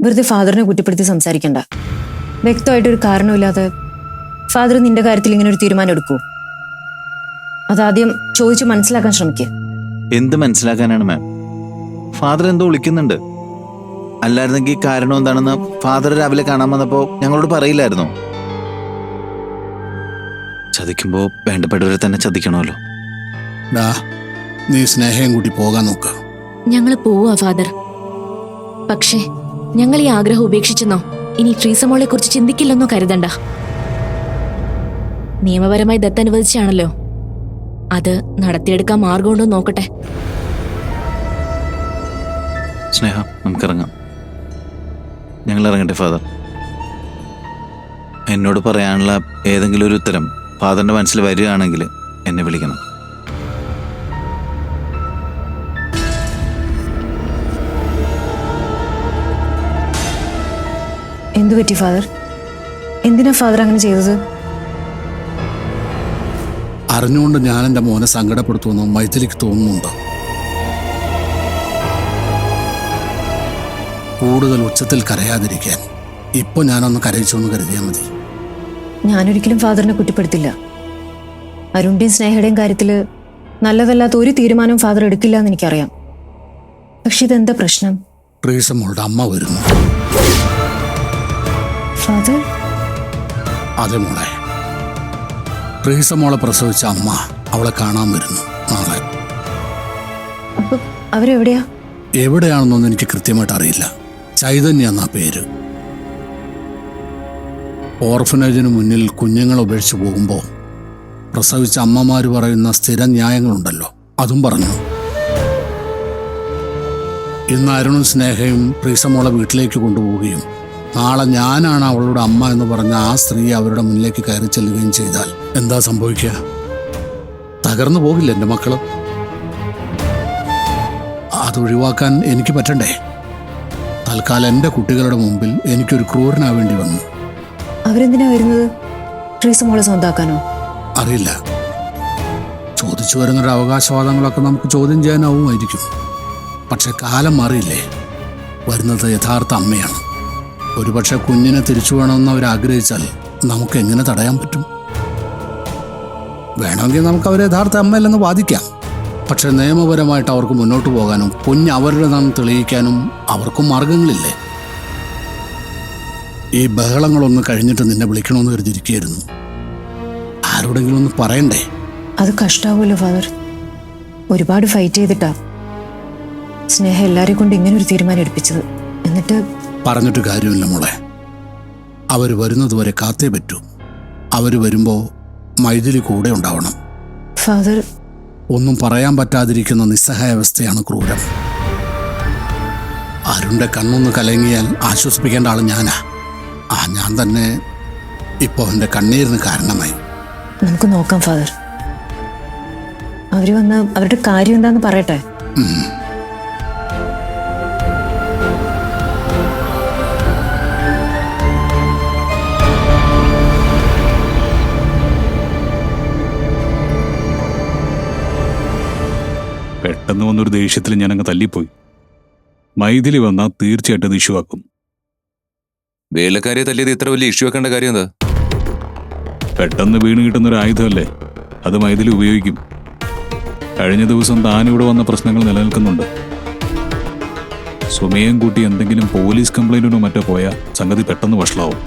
വെറുതെ ഫാദറിനെ കുറ്റപ്പെടുത്തി സംസാരിക്കണ്ട. വ്യക്തമായിട്ടൊരു കാരണമില്ലാതെ ഫാദർ നിന്റെ കാര്യത്തിൽ ഇങ്ങനെ ഒരു തീരുമാനം എടുക്കൂ. അതാദ്യം ചോദിച്ചു മനസ്സിലാക്കാൻ ശ്രമിക്കുക എന്ത് മനസ്സിലാക്കാനാണ് മാം? ഫാദർ എന്തോ വിളിക്കുന്നുണ്ട്. അല്ലായിരുന്നെങ്കിൽ കാരണം എന്താണെന്ന് ഫാദർ രാവിലെ കാണാൻ വന്നപ്പോ ഞങ്ങളോട് പറയില്ലായിരുന്നു? ചതിക്കുമ്പോ വേണ്ടപ്പെട്ടവരെ തന്നെ ചതിക്കണമല്ലോ. ഡാ നീ സ്നേഹം കൂടി പോകാൻ നോക്ക. ഞങ്ങൾ പോവാ ഫാദർ. പക്ഷേ ഞങ്ങൾ ഈ ആഗ്രഹം ഉപേക്ഷിച്ചെന്നോ? ഇനി ട്രീസമോളെ കുറിച്ച് ചിന്തിക്കില്ലെന്നോ കരുതണ്ട. നിയമപരമായി ദത്തനുവദിച്ചാണല്ലോ അത് നടത്തിയെടുക്കാൻ മാർഗമുണ്ടോ നോക്കട്ടെ. സ്നേഹ നമുക്കിറങ്ങാം. ഞങ്ങൾ ഇറങ്ങട്ടെ ഫാദർ. എന്നോട് പറയാനുള്ള ഏതെങ്കിലും ഒരു ഉത്തരം ഫാദറിന്റെ മനസ്സിൽ വരികയാണെങ്കിൽ എന്നെ വിളിക്കണം. എന്തു പറ്റി ഫാദർ? എന്തിനാ ഫാദർ അങ്ങനെ ചെയ്തത്? അറിഞ്ഞുകൊണ്ട് ഞാൻ എന്റെ മോനെ സങ്കടപ്പെടുത്തുമെന്ന് മൈഥിലിക്ക് തോന്നുന്നുണ്ട്? കൂടുതൽ ഉച്ചത്തിൽ കരയാതിരിക്കാൻ ഇപ്പൊ ഞാനൊന്ന് കരയിച്ചൊന്ന് കരുതിയാൽ മതി. ഞാനൊരിക്കലും ഫാദറിനെ കുറ്റപ്പെടുത്തില്ല. അരുണിന്റെയും സ്നേഹയുടെയും കാര്യത്തിൽ നല്ലതല്ലാത്ത ഒരു തീരുമാനവും ഫാദർ എടുക്കില്ല എന്ന് എനിക്കറിയാം. പക്ഷെ ഇതെന്താ പ്രശ്നം? പ്രീസമ്മളുടെ അമ്മ വരുന്നു. ഫാദർ? അതെ മോളെ. ട്രീസ മോളെ പ്രസവിച്ച അമ്മ അവളെ കാണാൻ വരുന്നു നാളെ. അവരെവിടെയാ? എവിടെയാണെന്നൊന്നും എനിക്ക് കൃത്യമായിട്ട് അറിയില്ല. ചൈതന്യ എന്നാ പേര്. ഓർഫനേജിന് മുന്നിൽ കുഞ്ഞുങ്ങളെ ഉപേക്ഷിച്ച് പോകുമ്പോൾ പ്രസവിച്ച അമ്മമാർ പറയുന്ന സ്ഥിര ന്യായങ്ങളുണ്ടല്ലോ അതും പറഞ്ഞു. ഇന്ന് അരുണും സ്നേഹയും പ്രീസമോളെ വീട്ടിലേക്ക് കൊണ്ടുപോവുകയും നാളെ ഞാനാണ് അവളുടെ അമ്മ എന്ന് പറഞ്ഞ ആ സ്ത്രീ അവരുടെ മുന്നിലേക്ക് കയറി ചെല്ലുകയും ചെയ്താൽ എന്താ സംഭവിക്കുക? തകർന്നു പോകില്ല എന്റെ മക്കൾ. അതൊഴിവാക്കാൻ എനിക്ക് പറ്റണ്ടേ? തൽക്കാലം എന്റെ കുട്ടികളുടെ മുമ്പിൽ എനിക്കൊരു ക്രൂരനാവേണ്ടി വന്നു. അവരെന്തിനാ വരുന്നത്? ട്രീസ് മോളെ സ്വന്താക്കാനോ അറിയില്ല. ചോദിച്ചു വരുന്നൊരു അവകാശവാദങ്ങളൊക്കെ നമുക്ക് ചോദ്യം ചെയ്യാനാവുമായിരിക്കും. പക്ഷെ കാലം മാറിയില്ലേ? വരുന്നത് യഥാർത്ഥ അമ്മയാണ്. ഒരുപക്ഷെ കുഞ്ഞിനെ തിരിച്ചു വേണമെന്ന് അവർ ആഗ്രഹിച്ചാൽ നമുക്ക് എങ്ങനെ തടയാൻ പറ്റും? വേണമെങ്കിൽ നമുക്ക് അവരെ യഥാർത്ഥ അമ്മയല്ലെന്ന് വാദിക്കാം. പക്ഷെ നിയമപരമായിട്ട് അവർക്ക് മുന്നോട്ട് പോകാനും കുഞ്ഞ് അവരുടെ അവരുടേതാണെന്ന് തെളിയിക്കാനും അവർക്കും മാർഗങ്ങളില്ലേ? ഈ ബഹളങ്ങളൊന്ന് കഴിഞ്ഞിട്ട് നിന്നെ വിളിക്കണമെന്ന് കരുതിയിരിക്കുകയായിരുന്നു. ആരോടെങ്കിലും ഒന്ന് പറയണ്ടേ? അത് കഷ്ടാവുമല്ലോ ഫാദർ. ഒരുപാട് ഫൈറ്റ് ചെയ്തിട്ടാ സ്നേഹ എല്ലാവരെയും കൊണ്ട് ഇങ്ങനെ ഒരു തീരുമാനം എടുപ്പിച്ചത്. എന്നിട്ട് പറഞ്ഞിട്ട് കാര്യമില്ല മോളെ. അവർ വരുന്നതുവരെ കാത്തേ പറ്റൂ. അവർ വരുമ്പോൾ മൈഥിലി കൂടെ ഉണ്ടാവണം. ഫാദർ. ഒന്നും പറയാൻ പറ്റാതിരിക്കുന്ന നിസ്സഹായാവസ്ഥയാണ് ക്രൂരം. അരുണിന്റെ കണ്ണൊന്ന് കലങ്ങിയാൽ ആശ്വസിപ്പിക്കേണ്ട ആൾ ഞാനാ. ആ ഞാൻ തന്നെ ഇപ്പോൾ എന്റെ കണ്ണീരിന് കാരണമായി. നമുക്ക് നോക്കാം ഫാദർ. അവർ വന്ന് അവരുടെ കാര്യം എന്താന്ന് പറയട്ടെ? പെട്ടെന്ന് വന്നൊരു ദേഷ്യത്തിൽ ഞാനങ്ങ് തല്ലിപ്പോയി. മൈഥിലി വന്നാൽ തീർച്ചയായിട്ടും അത് ഇഷ്യൂ ആക്കും. വേലക്കാരെ തല്ലിയത് ഇത്ര വലിയ ഇഷ്യൂ ആക്കേണ്ട കാര്യം എന്താ? പെട്ടെന്ന് വീണ് കിട്ടുന്ന ഒരു ആയുധമല്ലേ? അത് മൈഥിലി ഉപയോഗിക്കും. കഴിഞ്ഞ ദിവസം താനിവിടെ വന്ന പ്രശ്നങ്ങൾ നിലനിൽക്കുന്നുണ്ട്. സുമയം കൂട്ടി എന്തെങ്കിലും പോലീസ് കംപ്ലൈന്റിനോ മറ്റോ പോയാൽ സംഗതി പെട്ടെന്ന് വഷളാവും.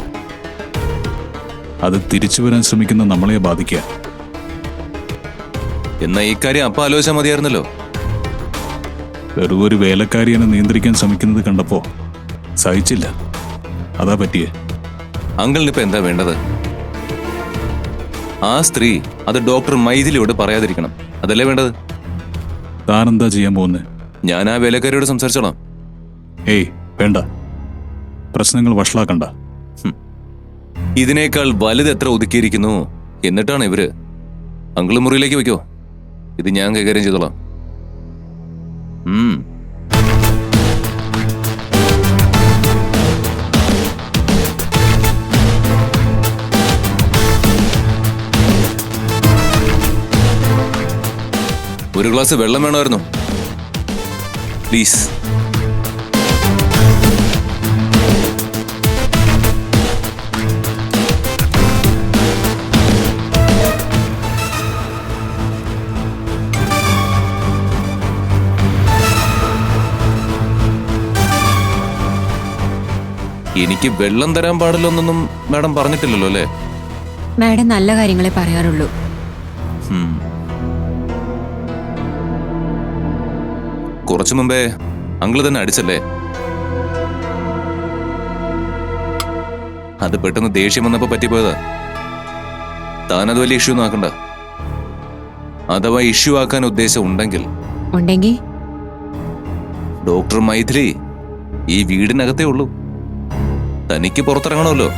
അത് തിരിച്ചു വരാൻ ശ്രമിക്കുന്ന നമ്മളെ ബാധിക്കുക. എന്നാ കാര്യം അപ്പ ആലോചിച്ചാൽ മതിയായിരുന്നല്ലോ. വെറും ഒരു വേലക്കാരിയെ നിയന്ത്രിക്കാൻ ശ്രമിക്കുന്നത് കണ്ടപ്പോ സഹിച്ചില്ല. അതാ പറ്റിയേ. അങ്കിളിനിപ്പോ എന്താ വേണ്ടത്? ആ സ്ത്രീ അത് ഡോക്ടർ മൈഥിലിയോട് പറയാതിരിക്കണം. അതല്ലേ വേണ്ടത്? താനെന്താ ചെയ്യാൻ പോകുന്നത് ഞാൻ ആ വേലക്കാരിയോട് സംസാരിച്ചോളാം. ഏയ് വേണ്ട. പ്രശ്നങ്ങൾ വഷളാക്കണ്ട. ഇതിനേക്കാൾ വലുത് എത്ര ഒതുക്കിയിരിക്കുന്നു? എന്നിട്ടാണ് ഇവർ? അങ്കിൾ മുറിയിലേക്ക് വെക്കോ ഇത് ഞാൻ കൈകാര്യം ചെയ്തോളാം. ഒരു ഗ്ലാസ് വെള്ളം വേണമായിരുന്നു. പ്ലീസ് എനിക്ക് വെള്ളം തരാൻ പാടില്ലെന്നൊന്നും മാഡം പറഞ്ഞിട്ടില്ലല്ലോ അല്ലേ? മാഡം നല്ല കാര്യങ്ങളെ പറയാറുള്ളൂ. കുറച്ചു മുമ്പേ അങ്കിൾ തന്നെ അടിച്ചല്ലേ? അത് പെട്ടെന്ന് ദേഷ്യം വന്നപ്പോ പറ്റിപ്പോയതാ. താനത് വലിയ ഇഷ്യൂ ഒന്നും ആക്കണ്ട. അഥവാ ഇഷ്യൂ ആക്കാൻ ഉദ്ദേശം ഉണ്ടെങ്കിൽ. ഉണ്ടെങ്കിൽ? ഡോക്ടർ മൈഥിലി ഈ വീടിനകത്തേ ഉള്ളൂ. തനിക്ക് പുറത്തിറങ്ങണമല്ലോ.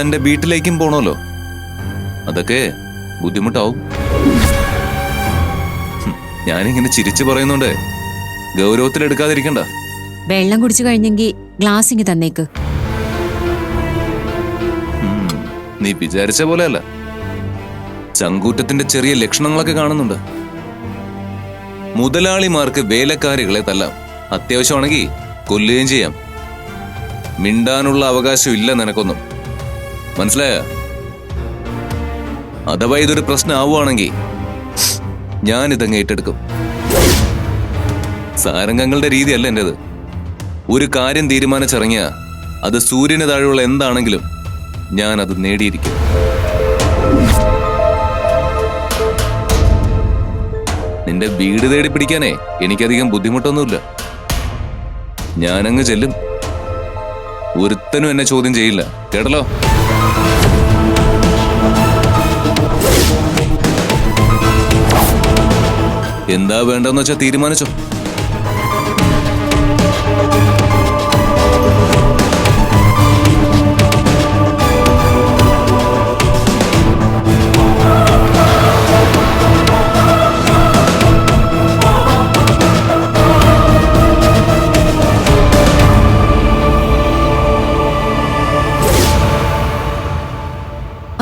തന്റെ വീട്ടിലേക്കും പോണല്ലോ അതൊക്കെ ബുദ്ധിമുട്ടാവും. ഞാനിങ്ങനെ ചിരിച്ചു പറയുന്നുണ്ട്. ഗൗരവത്തിലെടുക്കാതിരിക്കണ്ട വെള്ളം കുടിച്ചു കഴിഞ്ഞെങ്കിൽ ഗ്ലാസ് ഇങ്ങ് തന്നേക്ക്. നീ വിചാരിച്ച പോലെയല്ല. ചങ്കൂറ്റത്തിന്റെ ചെറിയ ലക്ഷണങ്ങളൊക്കെ കാണുന്നുണ്ട്. മുതലാളിമാർക്ക് വേലക്കാരികളെ തല്ലാം. അത്യാവശ്യമാണെങ്കിൽ കൊല്ലുകയും ചെയ്യാം. മിണ്ടാനുള്ള അവകാശം ഇല്ല നിനക്കൊന്നും. മനസ്സിലായ? അഥവാ ഇതൊരു പ്രശ്നമാവുകയാണെങ്കിൽ ഞാൻ ഇതങ്ങ് ഏറ്റെടുക്കും. സാരംഗങ്ങളുടെ രീതിയല്ല എന്റെത് ഒരു കാര്യം തീരുമാനിച്ചിറങ്ങിയ അത് സൂര്യന് താഴെയുള്ള എന്താണെങ്കിലും ഞാൻ അത് നേടിയിരിക്കും. നിന്റെ വീട് തേടി പിടിക്കാനേ എനിക്കധികം ബുദ്ധിമുട്ടൊന്നുമില്ല. ഞാനങ്ങ് ചെല്ലും. ഒരുത്തനും എന്നെ ചോദ്യം ചെയ്യില്ല. കേട്ടല്ലോ? എന്താ വേണ്ടെന്ന് വെച്ചാൽ തീരുമാനിച്ചോ.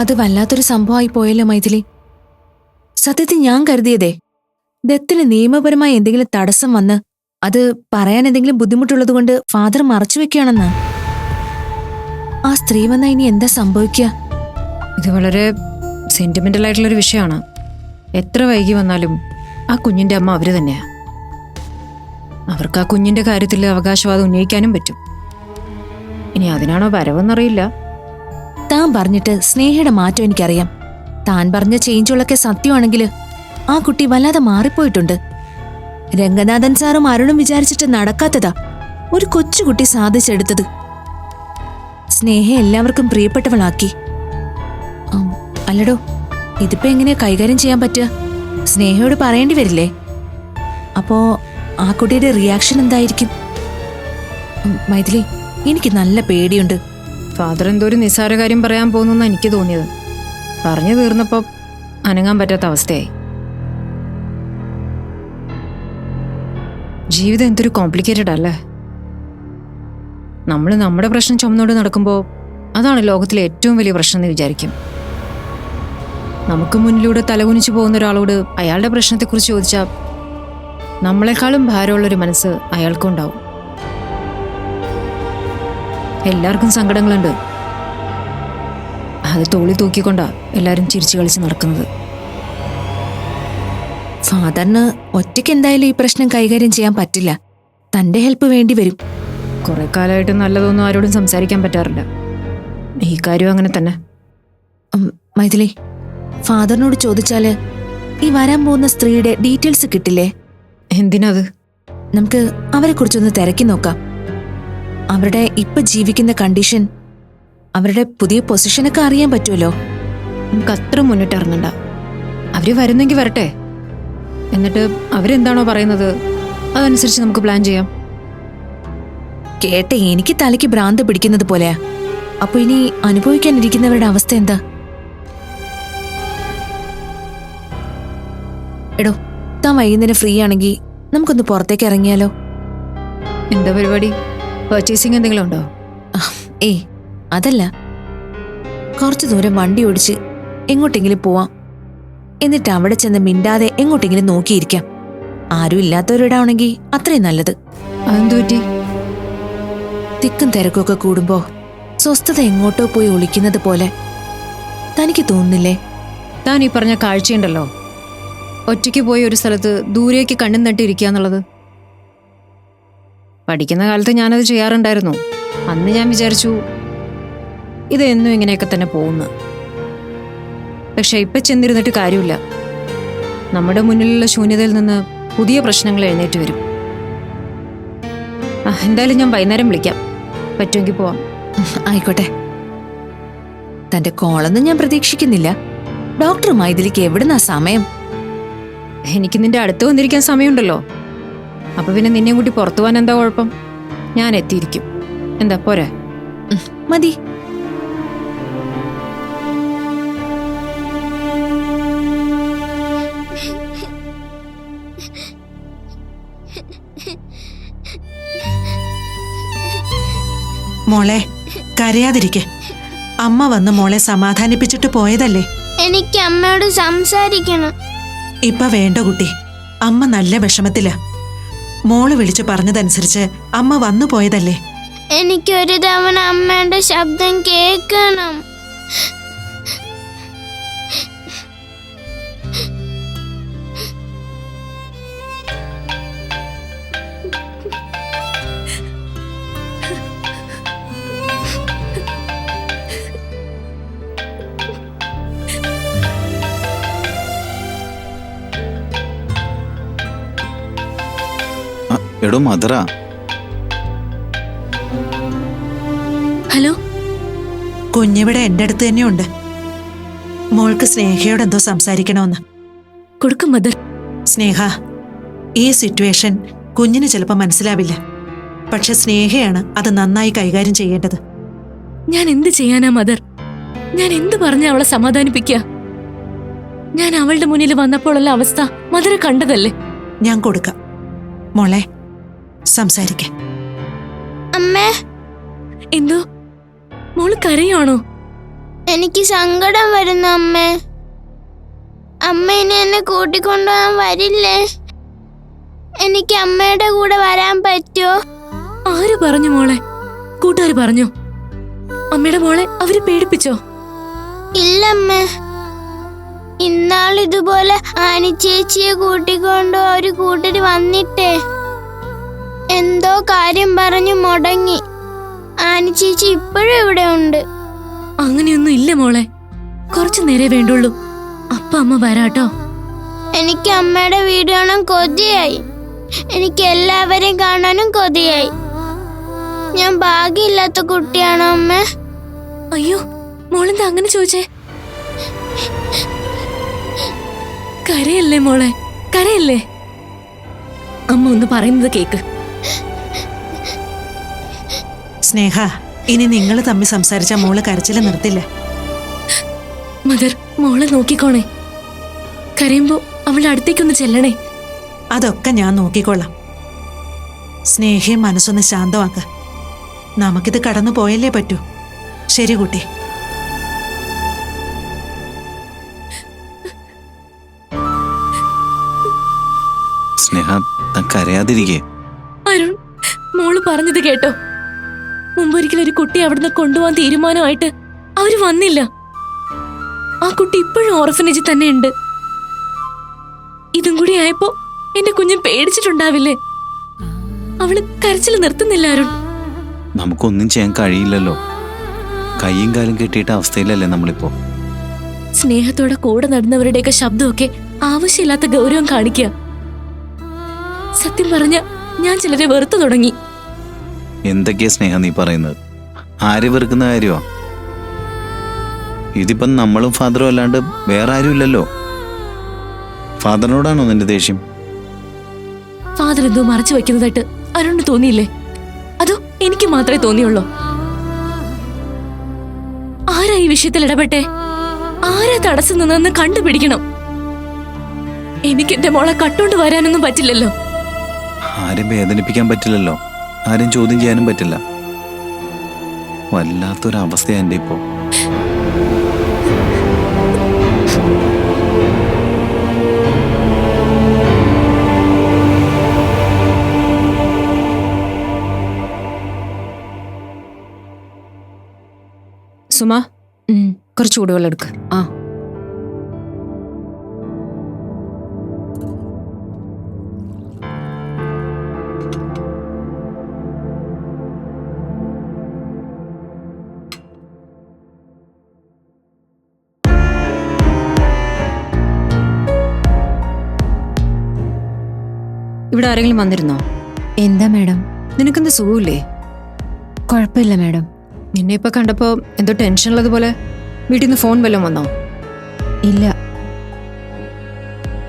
അത് വല്ലാത്തൊരു സംഭവമായി പോയല്ലോ മൈഥിലി. സത്യത്തിൽ ഞാൻ കരുതിയതേ ദത്തിന് നിയമപരമായ എന്തെങ്കിലും തടസ്സം വന്ന് അത് പറയാൻ എന്തെങ്കിലും ബുദ്ധിമുട്ടുള്ളതുകൊണ്ട് ഫാദർ മറച്ചു വെക്കുകയാണെന്ന്. ആ സ്ത്രീ വന്നാ ഇനി എന്താ സംഭവിക്കുക? ഇത് വളരെ സെന്റിമെന്റൽ ആയിട്ടുള്ളൊരു വിഷയമാണ്. എത്ര വൈകി വന്നാലും ആ കുഞ്ഞിന്റെ അമ്മ അവർ തന്നെയാ. അവർക്ക് ആ കുഞ്ഞിന്റെ കാര്യത്തിൽ അവകാശവാദം ഉന്നയിക്കാനും പറ്റും. ഇനി അതിനാണോ വരവെന്നറിയില്ല. താൻ പറഞ്ഞിട്ട് സ്നേഹയുടെ മാറ്റം എനിക്കറിയാം. താൻ പറഞ്ഞ ചേഞ്ചുകളൊക്കെ സത്യമാണെങ്കിൽ ആ കുട്ടി വല്ലാതെ മാറിപ്പോയിട്ടുണ്ട്. രംഗനാഥൻ സാറും അരുണും വിചാരിച്ചിട്ട് നടക്കാത്തതാ ഒരു കൊച്ചുകുട്ടി സാധിച്ചെടുത്തത്. സ്നേഹ എല്ലാവർക്കും പ്രിയപ്പെട്ടവളാക്കി. അല്ലടോ ഇതിപ്പോ എങ്ങനെ കൈകാര്യം ചെയ്യാൻ പറ്റുക? സ്നേഹയോട് പറയേണ്ടി വരില്ലേ? അപ്പോ ആ കുട്ടിയുടെ റിയാക്ഷൻ എന്തായിരിക്കും? മൈഥിലി എനിക്ക് നല്ല പേടിയുണ്ട്. ഫാദർ എന്തോ ഒരു നിസ്സാര കാര്യം പറയാൻ പോകുന്നു എനിക്ക് തോന്നിയത്. പറഞ്ഞു തീർന്നപ്പോൾ അനങ്ങാൻ പറ്റാത്ത അവസ്ഥയായി. ജീവിതം എന്തൊരു കോംപ്ലിക്കേറ്റഡ് അല്ലേ? നമ്മൾ നമ്മുടെ പ്രശ്നം ചുമന്നോട് നടക്കുമ്പോൾ അതാണ് ലോകത്തിലെ ഏറ്റവും വലിയ പ്രശ്നം എന്ന് വിചാരിക്കും. നമുക്ക് മുന്നിലൂടെ തലകുനിച്ചു പോകുന്ന ഒരാളോട് അയാളുടെ പ്രശ്നത്തെക്കുറിച്ച് ചോദിച്ചാൽ നമ്മളെക്കാളും ഭാരമുള്ളൊരു മനസ്സ് അയാൾക്കും ഉണ്ടാവും. എല്ലാവർക്കും സങ്കടങ്ങളുണ്ട്. അത് തോളി തൂക്കിക്കൊണ്ടാ എല്ലാവരും ചിരിച്ചു കളിച്ച് നടക്കുന്നത്. ഫാദറിന് ഒറ്റയ്ക്ക് എന്തായാലും ഈ പ്രശ്നം കൈകാര്യം ചെയ്യാൻ പറ്റില്ല. തന്റെ ഹെൽപ്പ് വേണ്ടി വരും. കുറെ കാലമായിട്ട് നല്ലതൊന്നും ആരോടും സംസാരിക്കാൻ പറ്റാറില്ല. ഈ കാര്യം അങ്ങനെ തന്നെ. മൈഥിലി ഫാദറിനോട് ചോദിച്ചാൽ ഈ വരാൻ പോകുന്ന സ്ത്രീയുടെ ഡീറ്റെയിൽസ് കിട്ടില്ലേ? എന്തിനത്? നമുക്ക് അവരെ കുറിച്ചൊന്ന് തിരക്കി നോക്കാം. അവരുടെ ഇപ്പൊ ജീവിക്കുന്ന കണ്ടീഷൻ അവരുടെ പുതിയ പൊസിഷനൊക്കെ അറിയാൻ പറ്റുമല്ലോ? നമുക്ക് അത്ര മുന്നിട്ട് ഇറങ്ങണ്ട. അവർ വരുന്നെങ്കിൽ വരട്ടെ. എന്നിട്ട് അവരെന്താണോ പറയുന്നത് അതനുസരിച്ച് നമുക്ക് പ്ലാൻ ചെയ്യാം. കേട്ട എനിക്ക് തലയ്ക്ക് ഭ്രാന്ത് പിടിക്കുന്നത് പോലെയാ. അപ്പൊ ഇനി അനുഭവിക്കാനിരിക്കുന്നവരുടെ അവസ്ഥ എന്താ? എടോ താൻ വൈകുന്നേരം ഫ്രീ ആണെങ്കിൽ നമുക്കൊന്ന് പുറത്തേക്ക് ഇറങ്ങിയാലോ? എന്താ പരിപാടി? പർച്ചേസിങ് എന്തെങ്കിലും ഉണ്ടോ? ഏയ് അതല്ല. കുറച്ചു ദൂരം വണ്ടി ഓടിച്ച് എങ്ങോട്ടെങ്കിലും പോവാം. എന്നിട്ട് അവിടെ ചെന്ന് മിണ്ടാതെ എങ്ങോട്ടെങ്കിലും നോക്കിയിരിക്കാം. ആരും ഇല്ലാത്തവരിടാണെങ്കിൽ അത്രയും നല്ലത്. അതെന്തുപറ്റി? തിക്കും തിരക്കൊക്കെ കൂടുമ്പോ സ്വസ്ഥത എങ്ങോട്ടോ പോയി ഒളിക്കുന്നത് പോലെ തനിക്ക് തോന്നുന്നില്ലേ? താൻ ഈ പറഞ്ഞ കാഴ്ചയുണ്ടല്ലോ. ഒറ്റയ്ക്ക് പോയി ഒരു സ്ഥലത്ത് ദൂരേക്ക് കണ്ണും നട്ടിരിക്കുക എന്നുള്ളത്. പഠിക്കുന്ന കാലത്ത് ഞാനത് ചെയ്യാറുണ്ടായിരുന്നു. അന്ന് ഞാൻ വിചാരിച്ചു ഇതെന്നും ഇങ്ങനെയൊക്കെ തന്നെ പോകുന്നു. പക്ഷെ ഇപ്പൊ ചെന്നിരുന്നിട്ട് കാര്യമില്ല. നമ്മുടെ മുന്നിലുള്ള ശൂന്യതയിൽ നിന്ന് പുതിയ പ്രശ്നങ്ങൾ എഴുന്നേറ്റ് വരും. എന്തായാലും ഞാൻ വൈകുന്നേരം വിളിക്കാം. പറ്റുമെങ്കിൽ പോവാം. ആയിക്കോട്ടെ. തന്റെ കോളൊന്നും ഞാൻ പ്രതീക്ഷിക്കുന്നില്ല. ഡോക്ടറുമായി ഇതിലേക്ക് എവിടുന്നാ സമയം? എനിക്ക് നിന്റെ അടുത്ത് വന്നിരിക്കാൻ സമയമുണ്ടല്ലോ. അപ്പൊ പിന്നെ നിന്നെയും കൂട്ടി പുറത്തു പോകാൻ എന്താ കുഴപ്പം? ഞാൻ എത്തിയിരിക്കും. എന്താ പോരെ? മതി. മോളെ കരയാതിരിക്കെ. അമ്മ വന്ന് മോളെ സമാധാനിപ്പിച്ചിട്ട് പോയതല്ലേ? എനിക്ക് അമ്മയോട് സംസാരിക്കണം. ഇപ്പൊ വേണ്ട കുട്ടി. അമ്മ നല്ല വിഷമത്തില. മോൾ വിളിച്ചു പറഞ്ഞതനുസരിച്ച് അമ്മ വന്നു പോയതല്ലേ എനിക്കൊരു തവണ അമ്മയുടെ ശബ്ദം കേൾക്കണം. എടോ മധുര. ഹലോ? കുഞ്ഞിവിടെ എന്റെ അടുത്ത് തന്നെയുണ്ട്. മോൾക്ക് സ്നേഹയോട് എന്തോ സംസാരിക്കണമെന്ന്. കൊടുക്കും മദർ സ്നേഹ ഈ സിറ്റുവേഷൻ കുഞ്ഞിന് ചിലപ്പോൾ മനസ്സിലാവില്ല. പക്ഷെ സ്നേഹയാണ് അത് നന്നായി കൈകാര്യം ചെയ്യേണ്ടത്. ഞാൻ എന്ത് ചെയ്യാനാ മദർ ഞാൻ എന്ത് പറഞ്ഞ അവളെ സമാധാനിപ്പിക്കുക ഞാൻ അവളുടെ മുന്നിൽ വന്നപ്പോഴുള്ള അവസ്ഥ മദർ കണ്ടതല്ലേ? ഞാൻ കൊടുക്കാം. മോളെ സംസാരിക്കാം. അമ്മേ. എന്തോ? മോൾ കരയാണോ? എനിക്ക് സങ്കടം വരുന്നു അമ്മേ. അമ്മ ഇനി എന്നെ കൂട്ടിക്കൊണ്ടുപോകാൻ വരില്ലേ? എനിക്ക് അമ്മയുടെ കൂടെ വരാൻ പറ്റുമോ? ആര് പറഞ്ഞു മോളെ? കൂട്ടുകാർ പറഞ്ഞു. അമ്മയുടെ മോളെ അവർ പേടിപ്പിച്ചോ? ഇല്ലമ്മേ. ഇന്നാൾ ഇതുപോലെ ആനി ചേച്ചിയെ കൂട്ടിക്കൊണ്ട് ഒരു കൂട്ടര് വന്നിട്ടേ. എന്തോ കാര്യം പറഞ്ഞു മുടങ്ങി. ആനി ചേച്ചി ഇപ്പോഴും ഇവിടെ ഉണ്ട്. അങ്ങനെയൊന്നും ഇല്ല മോളെ. കുറച്ചു നേരെ വേണ്ടുള്ളൂ. അപ്പ അമ്മ വരാട്ടോ. എനിക്ക് അമ്മയുടെ വീട് കാണാൻ കൊതിയായി. എനിക്ക് എല്ലാവരെയും കാണാനും കൊതിയായി. ഞാൻ ഭാഗ്യമില്ലാത്ത കുട്ടിയാണോ അമ്മ? അയ്യോ മോളെന്താ അങ്ങനെ ചോദിച്ചേ? കരയല്ലേ മോളെ? കരയല്ലേ? അമ്മ ഒന്ന് പറയുന്നത് കേക്ക്. സ്നേഹ ഇനി നിങ്ങൾ തമ്മിൽ സംസാരിച്ച മോൾ കരച്ചിൽ നിർത്തില്ല. മദർ മോളെ നോക്കിക്കോണേ. കരയുമ്പോ അവളുടെ അടുത്തേക്കൊന്ന് ചെല്ലണേ. അതൊക്കെ ഞാൻ നോക്കിക്കൊള്ളാം സ്നേഹയും മനസ്സൊന്ന് ശാന്തമാക്ക. നമുക്കിത് കടന്നു പോയല്ലേ പറ്റൂ. ശരി കുട്ടി. സ്നേഹ കരയാതിരിക്കേ. അരുൺ മോൾ പറഞ്ഞത് കേട്ടോ. മുമ്പൊരിക്കലും ഒരു കുട്ടി അവിടുന്ന് കൊണ്ടുപോകാൻ തീരുമാനമായിട്ട് അവർ വന്നില്ല. ആ കുട്ടി ഇപ്പോഴും ഓർഫനേജിൽ തന്നെ ഉണ്ട് ഇതും കൂടി ആയപ്പോ എന്റെ കുഞ്ഞ് പേടിച്ചിട്ടുണ്ടാവില്ലേ? അവൾ കരച്ചിൽ നിർത്തുന്നില്ല അരുൺ. നമുക്കൊന്നും ചെയ്യാൻ കഴിയില്ലല്ലോ. കൈയും കാലും കെട്ടിയിട്ട അവസ്ഥയിലല്ലേ നമ്മളിപ്പോ. സ്നേഹത്തോടെ കൂടെ നടന്നവരുടെയൊക്കെ ശബ്ദമൊക്കെ ആവശ്യമില്ലാത്ത ഗൗരവം കാണിക്കുക. സത്യം പറഞ്ഞ ഞാൻ ചിലരെ വെറുത്തു തുടങ്ങി. എന്തൊക്കെയാ സ്നേഹം നീ പറയുന്നത്? ആര് വെറുക്കുന്ന കാര്യമാ? ഇതിപ്പം നമ്മളും ഫാദറും അല്ലാണ്ട് വേറെ ആരും ഇല്ലല്ലോ. ഫാദറിനോടാണോ നിന്റെ ദേഷ്യം? ഫാദർ എന്തോ മറച്ചു വെക്കുന്നതായിട്ട് അരുണ് തോന്നിയില്ലേ? അതോ എനിക്ക് മാത്രമേ തോന്നിയുള്ളൂ? ആരാ ഈ വിഷയത്തിൽ ഇടപെട്ടെ? ആരാ തടസ്സം നിന്നെന്ന് കണ്ടുപിടിക്കണം. എനിക്ക് എന്റെ മോളെ കട്ടോണ്ട് വരാനൊന്നും പറ്റില്ലല്ലോ. ആരും വേദനിപ്പിക്കാൻ പറ്റില്ലല്ലോ. ആരും ചോദ്യം ചെയ്യാനും പറ്റില്ല. വല്ലാത്തൊരവസ്ഥയാ എന്റെ ഇപ്പോ. സുമ കുറച്ച് ചൂടുവെള്ളം എടുക്കുക ആ. ഇവിടെ ആരെങ്കിലും വന്നിരുന്നോ? എന്താ മാഡം? നിനക്കെന്ത് സുഖമില്ലേ? കുഴപ്പമില്ല മാഡം. നിന്നെ ഇപ്പൊ കണ്ടപ്പോ എന്തോ ടെൻഷൻ ഉള്ളതുപോലെ വീട്ടിൽ നിന്ന് ഫോൺ വല്ലതും വന്നോ? ഇല്ല.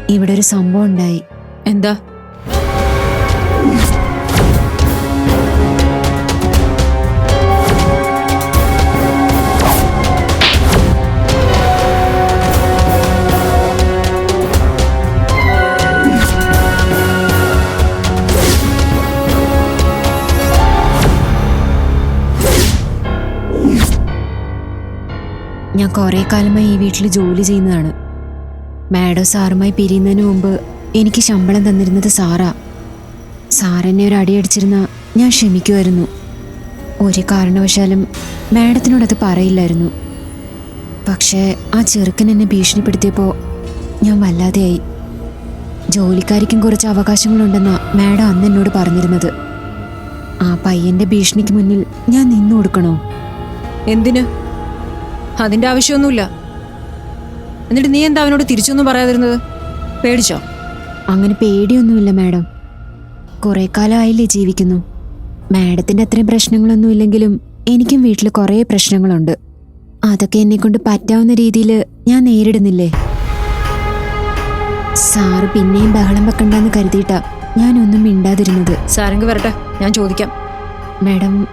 ഇവിടെ ഒരു സംഭവം ഉണ്ടായി. എന്താ? കുറെ കാലമായി ഈ വീട്ടിൽ ജോലി ചെയ്യുന്നതാണ്. മാഡം സാറുമായി പിരിയുന്നതിന് മുമ്പ് എനിക്ക് ശമ്പളം തന്നിരുന്നത് സാറാ. സാറെന്നെ ഒരു അടിയടിച്ചിരുന്ന ഞാൻ ക്ഷമിക്കുമായിരുന്നു. ഒരു കാരണവശാലും മാഡത്തിനോടത് പറയില്ലായിരുന്നു. പക്ഷേ ആ ചെറുക്കൻ എന്നെ ഭീഷണിപ്പെടുത്തിയപ്പോൾ ഞാൻ വല്ലാതെയായി. ജോലിക്കാരിക്കും കുറച്ച് അവകാശങ്ങളുണ്ടെന്നാ മാഡം അന്ന് എന്നോട് പറഞ്ഞിരുന്നത്. ആ പയ്യന്റെ ഭീഷണിക്ക് മുന്നിൽ ഞാൻ നിന്നു കൊടുക്കണോ? എന്തിന്? അതിന്റെ ആവശ്യമൊന്നുമില്ല. എന്നിട്ട് നീ എന്താ അവനോട് തിരിച്ചൊന്നും പറയാതിരുന്നത്? പേടിച്ചോ? അങ്ങനെ പേടിയൊന്നുമില്ല മാഡം. കുറെ കാലമായില്ലേ ജീവിക്കുന്നു. മാഡത്തിന്റെ അത്രയും പ്രശ്നങ്ങളൊന്നും ഇല്ലെങ്കിലും എനിക്കും വീട്ടിൽ കുറേ പ്രശ്നങ്ങളുണ്ട്. അതൊക്കെ എന്നെ കൊണ്ട് പറ്റാവുന്ന രീതിയിൽ ഞാൻ നേരിടുന്നില്ലേ? സാറ് പിന്നെയും ബഹളം വെക്കണ്ടെന്ന് കരുതിയിട്ടാ ഞാനൊന്നും മിണ്ടാതിരുന്നത്. സാരംഗ് വരട്ടെ ഞാൻ ചോദിക്കാം. മാഡം.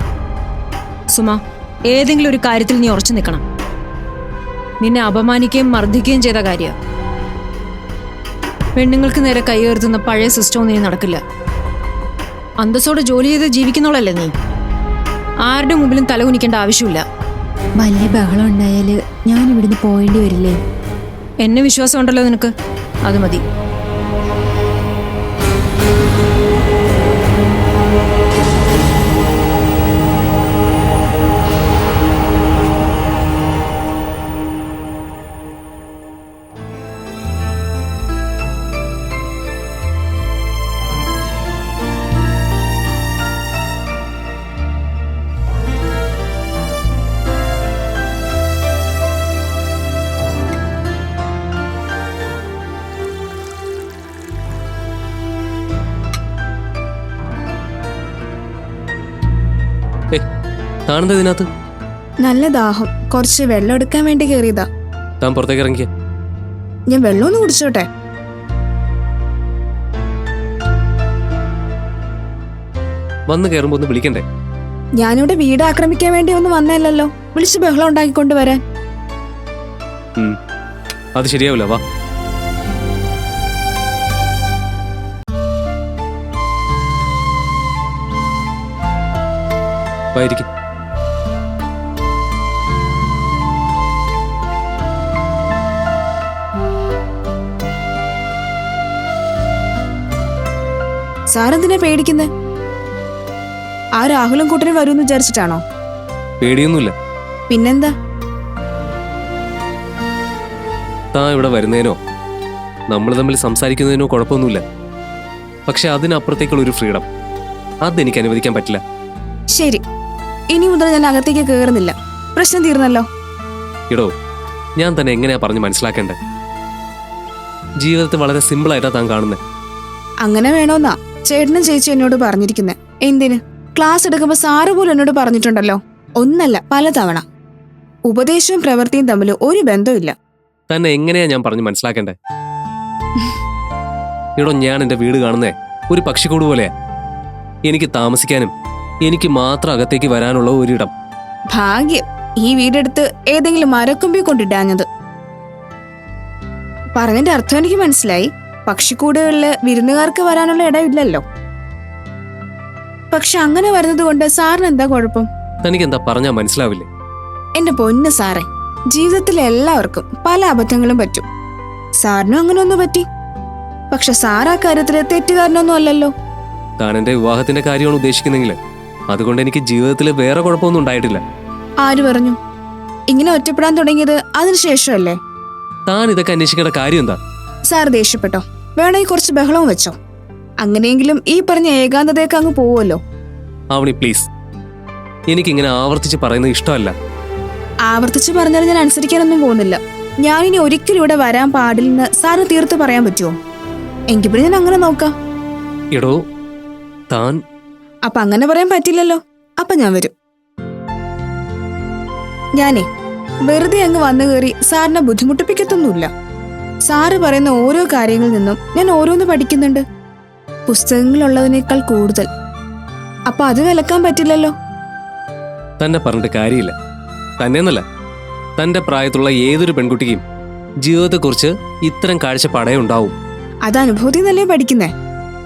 സുമ ഏതെങ്കിലും ഒരു കാര്യത്തിൽ നീ ഉറച്ചു നിൽക്കണം. നിന്നെ അപമാനിക്കുകയും മർദ്ദിക്കുകയും ചെയ്ത കാര്യം. പെണ്ണുങ്ങൾക്ക് നേരെ കൈയേർത്തുന്ന പഴയ സിസ്റ്റം നീ നടക്കില്ല. അന്തസ്സോടെ ജോലി ചെയ്ത് ജീവിക്കുന്നോളല്ലേ നീ? ആരുടെ മുമ്പിലും തലകുനിക്കേണ്ട ആവശ്യമില്ല. വലിയ ബഹളം ഉണ്ടായാൽ ഞാൻ ഇവിടുന്ന് പോയേണ്ടി വരില്ലേ? എന്നെ വിശ്വാസം ഉണ്ടല്ലോ നിനക്ക്. അത് മതി. താണെന്താ ഇതിനകത്ത്? നല്ല ദാഹം. കുറച്ച് വെള്ളം എടുക്കാൻ വേണ്ടി കയറിയതാ. താൻ പുറത്തേക്ക് ഇറങ്ങിയ ഞാൻ വെള്ളം ഒന്ന് കുടിച്ചോട്ടെ. വന്ന് കയറുമ്പോ ഒന്ന് വിളിക്കണ്ടേ? ഞാനിവിടെ വീട് ആക്രമിക്കാൻ വേണ്ടി ഒന്നും വന്നല്ലോ വിളിച്ച് ബഹളം ഉണ്ടാക്കിക്കൊണ്ട് വരാൻ. അത് ശരിയാവില്ല വാ. വായിരിക്കും സാറെന്തിനാ പേടിക്കുന്നത് ആ രാഹുലും കൂട്ടരും വരുമെന്ന് വിചാരിച്ചിട്ടാണോ? പേടിയൊന്നുമില്ല. പിന്നെന്താ? താൻ ഇവിടെ വരുന്നതിനോ നമ്മൾ തമ്മിൽ സംസാരിക്കുന്നതിനോ കുഴപ്പമൊന്നുമില്ല. പക്ഷെ അതിനപ്പുറത്തേക്കുള്ള ഒരു ഫ്രീഡം. അതെനിക്ക് അനുവദിക്കാൻ പറ്റില്ല. ശരി. ഇനി മുതൽ ഞാൻ അകത്തേക്ക് കയറുന്നില്ല പ്രശ്നം തീർന്നല്ലോ. ഇടോ ഞാൻ തന്നെ എങ്ങനെയാ പറഞ്ഞ് മനസ്സിലാക്കേണ്ടത് ജീവിതത്തെ വളരെ സിമ്പിളായിട്ടാ താൻ കാണുന്നത് അങ്ങനെ വേണോന്നാ. ചേട്ടനും ചേച്ചി എന്നോട് പറഞ്ഞിരിക്കുന്നത് എന്തിന്? ക്ലാസ് എടുക്കുമ്പോൾ സാറ് പോലും എന്നോട് പറഞ്ഞിട്ടുണ്ടല്ലോ. ഒന്നല്ല പലതവണ. ഉപദേശവും പ്രവൃത്തിയും തമ്മിൽ ഒരു ബന്ധമില്ല തന്നെ എങ്ങനെയാ ഞാൻ പറഞ്ഞു മനസ്സിലാക്കേണ്ടത് ഇടോ ഞാൻ എന്റെ വീട് കാണുന്നേ ഒരു പക്ഷിക്കൂട് പോലെയാ. എനിക്ക് താമസിക്കാനും എനിക്ക് മാത്രം അകത്തേക്ക് വരാനുള്ള ഒരിടം. ഭാഗ്യം. ഈ വീടെടുത്ത് ഏതെങ്കിലും മരക്കൊമ്പി കൊണ്ടിടാഞ്ഞത്. പറഞ്ഞതിന്റെ അർത്ഥം എനിക്ക് മനസ്സിലായി. പക്ഷിക്കൂടുകളിൽ വിരുന്നുകാർക്ക് വരാനുള്ള ഇടയില്ലല്ലോ. പക്ഷെ അങ്ങനെ വരുന്നത് കൊണ്ട് സാറിന് എന്താ കുഴപ്പം? തനിക്ക് എന്താ പറഞ്ഞാൽ മനസ്സിലാവില്ലേ? എന്റെ പൊന്ന് സാറേ ജീവിതത്തിൽ എല്ലാവർക്കും പല അബദ്ധങ്ങളും പറ്റും. സാറിനും അങ്ങനെ ഒന്നും പറ്റി. പക്ഷെ സാർ ആ കാര്യത്തിൽ തെറ്റുകാരനൊന്നും അല്ലല്ലോ. താൻ എന്റെ വിവാഹത്തിന്റെ കാര്യമാണ് ഉദ്ദേശിക്കുന്നെങ്കിൽ അതുകൊണ്ട് എനിക്ക് ജീവിതത്തിൽ വേറെ കുഴപ്പമൊന്നും ഉണ്ടായിട്ടില്ല. ആര് പറഞ്ഞു? ഇങ്ങനെ ഒറ്റപ്പെടാൻ തുടങ്ങിയത് അതിനുശേഷമല്ലേ താൻ ഇതൊക്കെ അന്വേഷിക്കേണ്ട കാര്യം എന്താ? സാർ ദേഷ്യപ്പെട്ടോ? വേണമെങ്കിൽ കുറച്ച് ബഹളവും വെച്ചോ. അങ്ങനെയെങ്കിലും ഈ പറഞ്ഞ ഏകാന്തതയൊക്കെ അങ്ങ് പോവുമല്ലോ. ആവണി പ്ലീസ്. എനിക്കിങ്ങനെ ആവർത്തിച്ച് പറയുന്നത് ഇഷ്ടമല്ല. ആവർത്തിച്ച് പറഞ്ഞാൽ ഞാൻ അനുസരിക്കാനൊന്നും പോകുന്നില്ല. ഞാനിനി ഒരിക്കലും ഇവിടെ വരാൻ പാടില്ലെന്ന് സാറിന് തീർത്ത് പറയാൻ പറ്റുമോ എങ്കിൽ പിന്നെ ഞാൻ അങ്ങനെ നോക്കാം. എടോ താൻ അപ്പൊ അങ്ങനെ പറയാൻ പറ്റില്ലല്ലോ. അപ്പൊ ഞാൻ വരും. ഞാനേ വെറുതെ അങ്ങ് വന്നു കയറി സാറിനെ ബുദ്ധിമുട്ടിപ്പിക്കത്തൊന്നുമില്ല. സാറ് പറയുന്ന ഓരോ കാര്യങ്ങളിൽ നിന്നും ഞാൻ ഓരോന്ന് പഠിക്കുന്നുണ്ട്. പുസ്തകങ്ങളുള്ളതിനേക്കാൾ കൂടുതൽ. അപ്പൊ അത് വിലക്കാൻ പറ്റില്ലല്ലോ? തന്നെ പറഞ്ഞിട്ട് കാര്യമില്ല. തന്നെയെന്നല്ല തന്റെ പ്രായത്തുള്ള ഏതൊരു പെൺകുട്ടിക്കും ജീവിതത്തെക്കുറിച്ച് ഇത്തരം കാഴ്ചപ്പാടേ ഉണ്ടാവും. അത് അനുഭവത്തിൽ നിന്നല്ലേ പഠിക്കുന്നേ?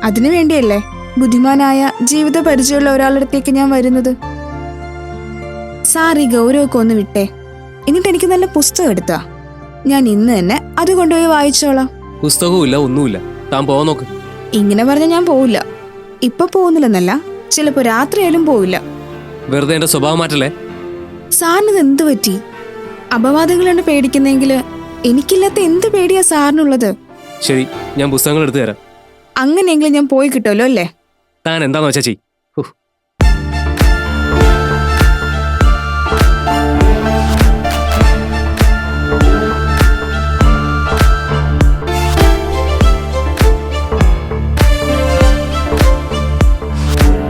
അതിനു വേണ്ടിയല്ലേ ബുദ്ധിമാനായ ജീവിത പരിചയമുള്ള ഒരാളടുത്തേക്ക് ഞാൻ വരുന്നത്? സാർ ഈ ഗൗരവമൊക്കെ ഒന്ന് വിട്ടേ. എന്നിട്ട് എനിക്ക് നല്ല പുസ്തകം എടുത്താ. ഞാൻ ഇന്ന് തന്നെ അത് കൊണ്ടുപോയി വായിച്ചോളാം. പുസ്തകവും ഒന്നുമില്ല. താൻ പോവാൻ നോക്ക്. ഇങ്ങനെ പറഞ്ഞ ഞാൻ പോവില്ല. ഇപ്പൊ പോകുന്നില്ലെന്നല്ല ചിലപ്പോ രാത്രിയായാലും പോവില്ല. വെറുതെ എന്റെ സ്വഭാവം മാറ്റല്ലേ? സാറിനത് എന്ത് പറ്റി? അപവാദങ്ങളാണ് പേടിക്കുന്നെങ്കിൽ എനിക്കില്ലാത്ത എന്ത് പേടിയാ സാറിനുള്ളത്? ശരി ഞാൻ പുസ്തകങ്ങൾ എടുത്തു തരാം. അങ്ങനെയെങ്കിലും ഞാൻ പോയി കിട്ടുമല്ലോ അല്ലേ? താൻ എന്താന്ന് വെച്ചാ ചെയ്